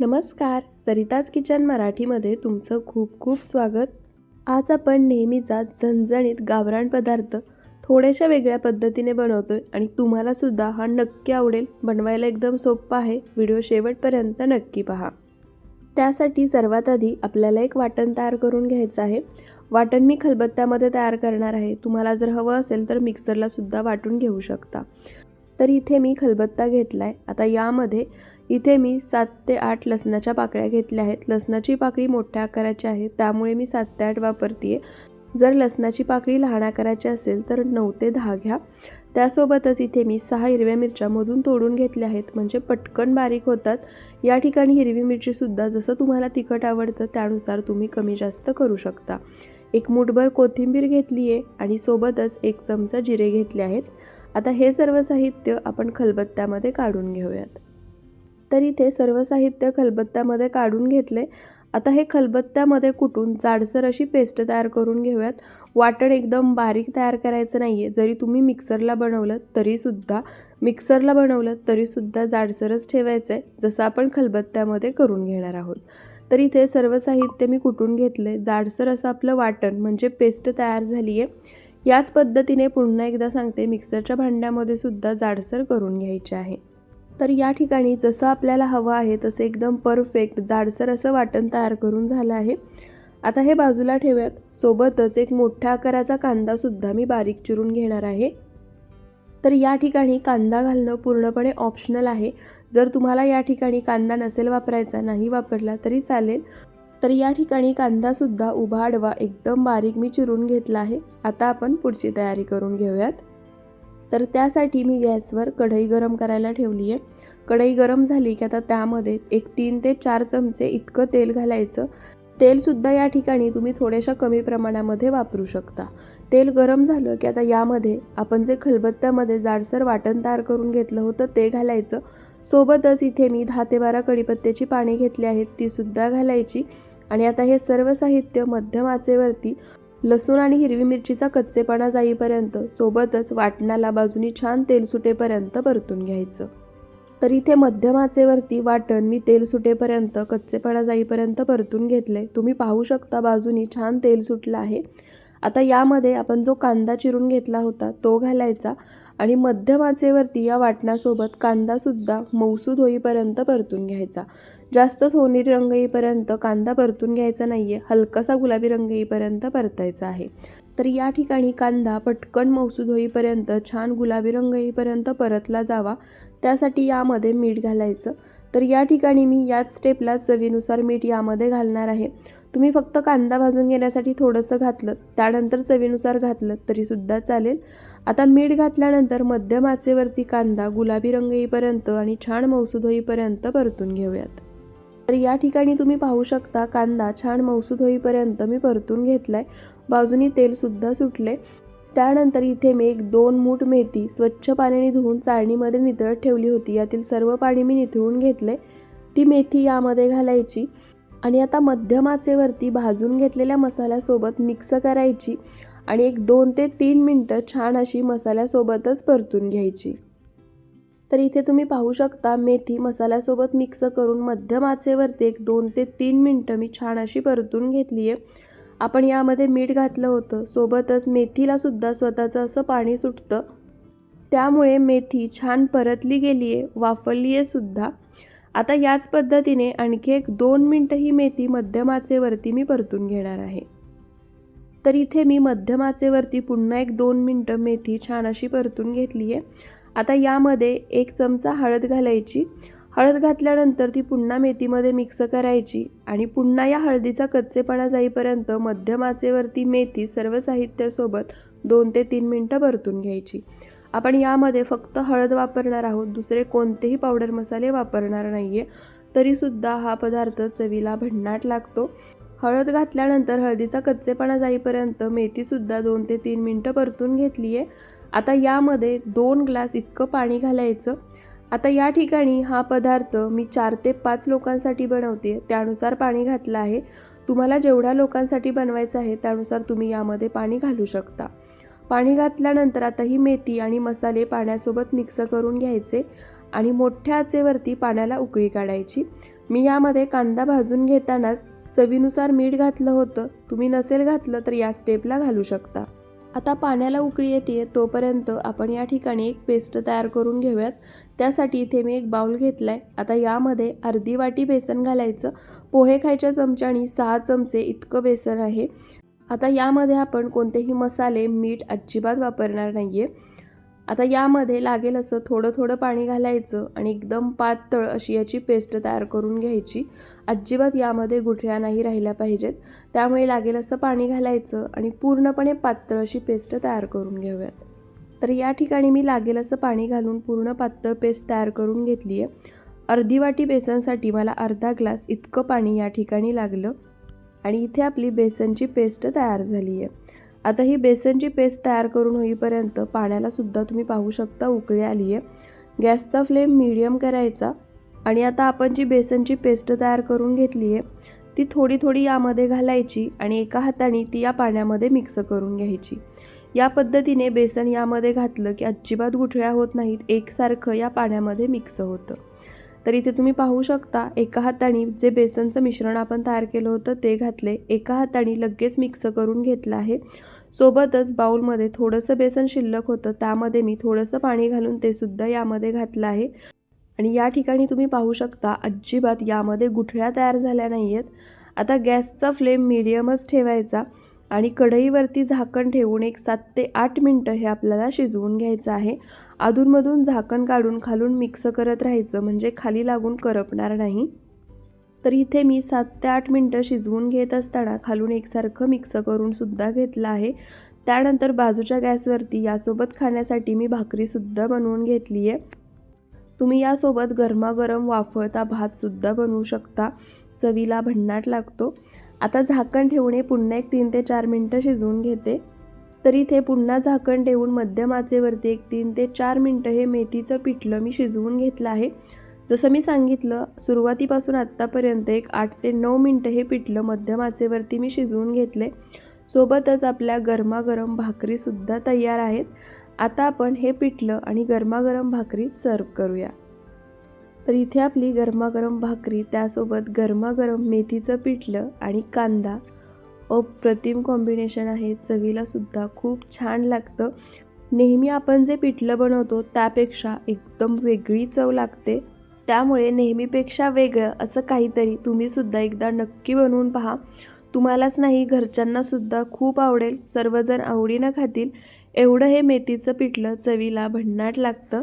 नमस्कार सरिताज किचन मराठीमध्ये तुमचं खूप खूप स्वागत. आज आपण नेहमीचा झणझणीत गावरान पदार्थ थोड्याशा वेगळ्या पद्धतीने बनवतो आहे आणि तुम्हालासुद्धा हा नक्की आवडेल बनवायला एकदम सोपं आहे. व्हिडिओ शेवटपर्यंत नक्की पहा. त्यासाठी सर्वात आधी आपल्याला एक वाटण तयार करून घ्यायचं आहे. वाटण मी खलबत्त्यामध्ये तयार करणार आहे. तुम्हाला जर हवं असेल तर मिक्सरलासुद्धा वाटून घेऊ शकता. तर इथे मी खलबत्ता घेतला आहे आता यामध्ये इथे मी सात ते आठ लसणाच्या पाकळ्या घेतल्या आहेत. लसणाची पाकळी मोठ्या आकाराची आहे. त्यामुळे मी सात ते आठ वापरते आहे जर लसणाची पाकळी लहान आकाराची असेल तर नऊ ते दहा घ्या. त्यासोबतच इथे मी सहा हिरव्या मिरच्या मधून तोडून घेतल्या आहेत. म्हणजे पटकन बारीक होतात. या ठिकाणी हिरवी मिरचीसुद्धा जसं तुम्हाला तिखट आवडतं त्यानुसार तुम्ही कमी जास्त करू शकता. एक मुठभर कोथिंबीर घेतली आहे आणि सोबतच एक चमचा जिरे घेतले आहेत. आता हे सर्व साहित्य आपण खलबत्त्यामध्ये काढून घेऊयात. तर इथे सर्व साहित्य खलबत्त्यामध्ये काढून घेतले आता हे खलबत्त्यामध्ये कुटून जाडसर अशी पेस्ट तयार करून घेऊयात. वाटण एकदम बारीक तयार करायचं नाही आहे जरी तुम्ही मिक्सरला बनवलं तरीसुद्धा मिक्सरला बनवलं तरीसुद्धा जाडसरच ठेवायचं आहे जसं आपण खलबत्त्यामध्ये करून घेणार आहोत. तर इथे सर्व साहित्य मी कुटून घेतले जाडसर असं आपलं वाटण म्हणजे पेस्ट तयार झाली आहे याच पद्धतीने पुन्हा एकदा सांगते मिक्सरच्या भांड्यामध्ये सुद्धा जाडसर करून घ्यायचे आहे. तर या ठिकाणी जसं आपल्याला हवं आहे तसं एकदम परफेक्ट जाडसर असं वाटण तयार करून झालं आहे. आता हे बाजूला ठेवूयात. सोबतच एक मोठ्या आकाराचा कांदासुद्धा मी बारीक चिरून घेणार आहे. तर या ठिकाणी कांदा घालणं पूर्णपणे ऑप्शनल आहे. जर तुम्हाला या ठिकाणी कांदा नसेल वापरायचा नाही वापरला तरी चालेल. तर या ठिकाणी कांदासुद्धा उभा आडवा एकदम बारीक मी चिरून घेतला आहे. आता आपण पुढची तयारी करून घेऊयात. तर त्यासाठी मी गॅसवर कढई गरम करायला ठेवली आहे. कढई गरम झाली की आता त्यामध्ये एक तीन ते चार चमचे इतकं तेल घालायचं. तेलसुद्धा या ठिकाणी तुम्ही थोड्याशा कमी प्रमाणामध्ये वापरू शकता. तेल गरम झालं की आता यामध्ये आपण जे खलबत्त्यामध्ये जाडसर वाटण तयार करून घेतलं होतं ते घालायचं. सोबतच इथे मी दहा ते बारा कढीपत्त्याची पाने घेतली आहेत तीसुद्धा घालायची. आणि आता हे सर्व साहित्य मध्यम आचेवरती लसूण आणि हिरवी मिरचीचा कच्चेपणा जाईपर्यंत सोबतच वाटणाला बाजूनी छान तेल सुटेपर्यंत परतून घ्यायचं. तर इथे मध्यम आचेवरती वाटण मी तेल सुटेपर्यंत कच्चेपणा जाईपर्यंत परतून घेतले तुम्ही पाहू शकता बाजूनी छान तेल सुटलं आहे. आता यामध्ये आपण जो कांदा चिरून घेतला होता तो घालायचा. आणि मध्यम आचेवरती या वाटणासोबत कांदासुद्धा मौसूद होईपर्यंत परतून घ्यायचा. जास्त सोनेरी रंग येईपर्यंत कांदा परतून घ्यायचा नाही आहे हलकासा गुलाबी रंग येईपर्यंत परतायचा आहे. तर या ठिकाणी कांदा पटकन मौसूद होईपर्यंत छान गुलाबी रंग येईपर्यंत परतला जावा. त्यासाठी यामध्ये मीठ घालायचं. तर या ठिकाणी मी याच स्टेपला चवीनुसार मीठ यामध्ये घालणार आहे. तुम्ही फक्त कांदा भाजून घेण्यासाठी थोडंसं घातलं त्यानंतर चवीनुसार घातलं तरीसुद्धा चालेल. आता मीठ घातल्यानंतर मध्यम आचेवरती कांदा गुलाबी रंग येईपर्यंत आणि छान मौसूद होईपर्यंत परतून घेऊयात. तर या ठिकाणी तुम्ही पाहू शकता कांदा छान मौसूद होईपर्यंत मी परतून घेतला आहे बाजूनी तेलसुद्धा सुटले. त्यानंतर इथे मी एक दोन मूठ मेथी स्वच्छ पाण्याने धुवून चाळणीमध्ये नितळत ठेवली होती. यातील सर्व पाणी मी निथळून घेतले ती मेथी यामध्ये घालायची. आणि आता मध्यम आचेवरती भाजून घेतलेल्या मसाल्यासोबत मिक्स करायची आणि एक दोन ते तीन मिनटं छान अशी मसाल्यासोबतच परतून घ्यायची. तर इथे तुम्ही पाहू शकता मेथी मसाल्यासोबत मिक्स करून मध्यम आचेवरती एक दोन ते तीन मिनटं मी छान अशी परतून घेतली आहे आपण यामध्ये मीठ घातलं होतं. सोबतच मेथीला सुद्धा स्वतःचं असं पाणी सुटतं. त्यामुळे मेथी छान परतली गेली आहे वाफरली आहे सुद्धा. आता याच पद्धतीने आणखी एक दोन मिनटं ही मेथी मध्यम आचेवरती मी परतून घेणार आहे. तर इथे मी मध्यम आचेवरती पुन्हा एक दोन मिनटं मेथी छान अशी परतून घेतली आहे. आता यामध्ये एक चमचा हळद घालायची. हळद घातल्यानंतर ती पुन्हा मेथीमध्ये मिक्स करायची आणि पुन्हा या हळदीचा कच्चेपणा जाईपर्यंत मध्यम आचेवरती मेथी सर्व साहित्यासोबत दोन ते तीन मिनटं परतून घ्यायची. आपण यामध्ये फक्त हळद वापरणार आहोत दुसरे कोणतेही पावडर मसाले वापरणार नाही आहे तरीसुद्धा हा पदार्थ चवीला भन्नाट लागतो. हळद घातल्यानंतर हळदीचा कच्चेपणा जाईपर्यंत मेथीसुद्धा दोन ते तीन मिनटं परतून घेतली आहे आता यामध्ये दोन ग्लास इतकं पाणी घालायचं. आता या ठिकाणी हा पदार्थ मी चार ते पाच लोकांसाठी बनवते. त्यानुसार पाणी घातलं आहे. तुम्हाला जेवढ्या लोकांसाठी बनवायचं आहे त्यानुसार तुम्ही यामध्ये पाणी घालू शकता. पाणी घातल्यानंतर आता ही मेथी आणि मसाले पाण्यासोबत मिक्स करून घ्यायचे आणि मोठ्या आचेवरती पाण्याला उकळी काढायची. मी यामध्ये कांदा भाजून घेतानाच चवीनुसार मीठ घातलं होतं. तुम्ही नसेल घातलं तर या स्टेपला घालू शकता. आता पाण्याला उकळी येते तोपर्यंत आपण या ठिकाणी एक पेस्ट तयार करून घेऊयात. त्यासाठी इथे मी एक बाउल घेतला आहे आता यामध्ये अर्धी वाटी बेसन घालायचं. पोहे खायच्या चमच्यानी सहा चमचे इतकं बेसन आहे. आता यामध्ये आपण कोणतेही मसाले मीठ अजिबात वापरणार नाही आहे आता यामध्ये लागेल असं थोडं थोडं पाणी घालायचं आणि एकदम पातळ अशी याची पेस्ट तयार करून घ्यायची. अजिबात यामध्ये गुठळ्या नाही राहिल्या पाहिजेत. त्यामुळे लागेल असं पाणी घालायचं आणि पूर्णपणे पातळ अशी पेस्ट तयार करून घेऊयात तर या ठिकाणी मी लागेल असं पाणी घालून पूर्ण पातळ पेस्ट तयार करून घेतली आहे अर्धी वाटी बेसनसाठी मला अर्धा ग्लास इतकं पाणी या ठिकाणी लागलं. आणि इथे आपली बेसनची पेस्ट तयार झाली आहे. आता ही बेसनची पेस्ट तयार करून होईपर्यंत पाण्यालासुद्धा तुम्ही पाहू शकता उकळी आली आहे. गॅसचा फ्लेम मीडियम करायचा आणि आता आपण जी बेसनची पेस्ट तयार करून घेतली आहे ती थोडी थोडी यामध्ये घालायची आणि एका हाताने ती या पाण्यामध्ये मिक्स करून घ्यायची. या पद्धतीने बेसन यामध्ये घातलं की अजिबात गुठळ्या होत नाहीत एकसारखं या पाण्यामध्ये मिक्स होतं. तर इथे तुम्ही पाहू शकता एका हाताने जे बेसनचं मिश्रण आपण तयार केलं होतं ते घातले. एका हाताने लगेच मिक्स करून घेतलं आहे. सोबतच बाऊलमध्ये थोडंसं बेसन शिल्लक होतं त्यामध्ये मी थोडंसं पाणी घालून ते सुद्धा यामध्ये घातलं आहे. आणि या ठिकाणी तुम्ही पाहू शकता अजिबात यामध्ये गुठळ्या तयार झाल्या नाही आहेत आता गॅसचा फ्लेम मिडियमच ठेवायचा. आणि कढईवरती झाकण ठेवून एक सात ते आठ मिनटं हे आपल्याला शिजवून घ्यायचं आहे. अधूनमधून झाकण काढून खालून मिक्स करत राहायचं म्हणजे खाली लागून करपणार नाही. तर इथे मी सात ते आठ मिनटं शिजवून घेत असताना खालून एकसारखं मिक्स करून सुद्धा घेतलं आहे. त्यानंतर बाजूच्या गॅसवरती यासोबत खाण्यासाठी मी भाकरीसुद्धा बनवून घेतली आहे. तुम्ही यासोबत गरमागरम वाफळता भातसुद्धा बनवू शकता. चवीला भन्नाट लागतो. आता झाकण ठेवून हे पुन्हा एक तीन ते चार मिनटं शिजवून घेते. तर इथे पुन्हा झाकण ठेवून मध्यम आचेवरती एक तीन ते चार मिनटं हे मेथीचं पिठलं मी शिजवून घेतलं आहे. जसं मी सांगितलं सुरुवातीपासून आत्तापर्यंत एक आठ ते नऊ मिनटं हे पिठलं मध्यम आचेवरती मी शिजवून घेतले. सोबतच आपल्या गरमागरम भाकरीसुद्धा तयार आहेत. आता आपण हे पिठलं आणि गरमागरम भाकरी सर्व करूया. तर इथे आपली गरमागरम भाकरी त्यासोबत गरमागरम मेथीचं पिठलं आणि कांदा. अप्रतिम कॉम्बिनेशन आहे. चवीला सुद्धा खूप छान लागतं. नेहमी आपण जे पिठलं बनवतो त्यापेक्षा एकदम वेगळी चव लागते. त्यामुळे नेहमीपेक्षा वेगळं असं काहीतरी तुम्हीसुद्धा एकदा नक्की बनवून पहा. तुम्हालाच नाही घरच्यांनासुद्धा खूप आवडेल. सर्वजण आवडीनं खातील. एवढं हे मेथीचं पिठलं चवीला भन्नाट लागतं.